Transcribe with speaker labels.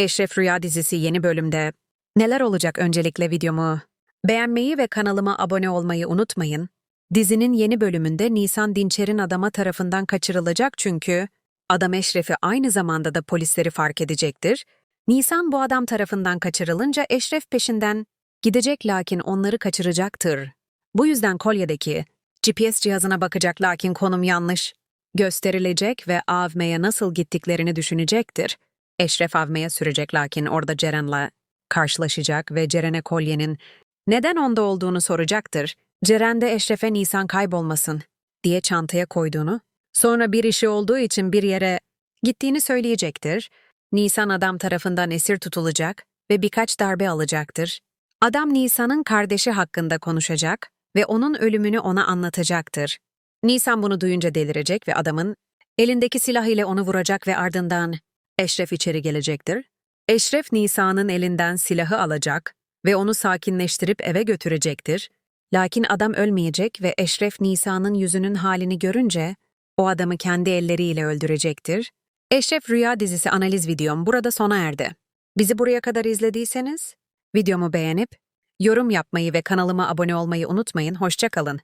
Speaker 1: Eşref Rüya dizisi yeni bölümde. Neler olacak öncelikle videomu? Beğenmeyi ve kanalıma abone olmayı unutmayın. Dizinin yeni bölümünde Nisan Dinçer'in adama tarafından kaçırılacak çünkü adam Eşref'i aynı zamanda da polisleri fark edecektir. Nisan bu adam tarafından kaçırılınca Eşref peşinden gidecek lakin onları kaçıracaktır. Bu yüzden kolyedeki GPS cihazına bakacak lakin konum yanlış. Gösterilecek ve AVM'ye nasıl gittiklerini düşünecektir. Eşref AVM'ye sürecek lakin orada Ceren'le karşılaşacak ve Ceren'e kolyenin neden onda olduğunu soracaktır. Ceren de Eşref'e Nisan kaybolmasın diye çantaya koyduğunu, sonra bir işi olduğu için bir yere gittiğini söyleyecektir. Nisan adam tarafından esir tutulacak ve birkaç darbe alacaktır. Adam Nisan'ın kardeşi hakkında konuşacak ve onun ölümünü ona anlatacaktır. Nisan bunu duyunca delirecek ve adamın elindeki silah ile onu vuracak ve ardından Eşref içeri gelecektir. Eşref Nisan'ın elinden silahı alacak ve onu sakinleştirip eve götürecektir. Lakin adam ölmeyecek ve Eşref Nisan'ın yüzünün halini görünce o adamı kendi elleriyle öldürecektir. Eşref Rüya dizisi analiz videom burada sona erdi. Bizi buraya kadar izlediyseniz videomu beğenip yorum yapmayı ve kanalıma abone olmayı unutmayın. Hoşça kalın.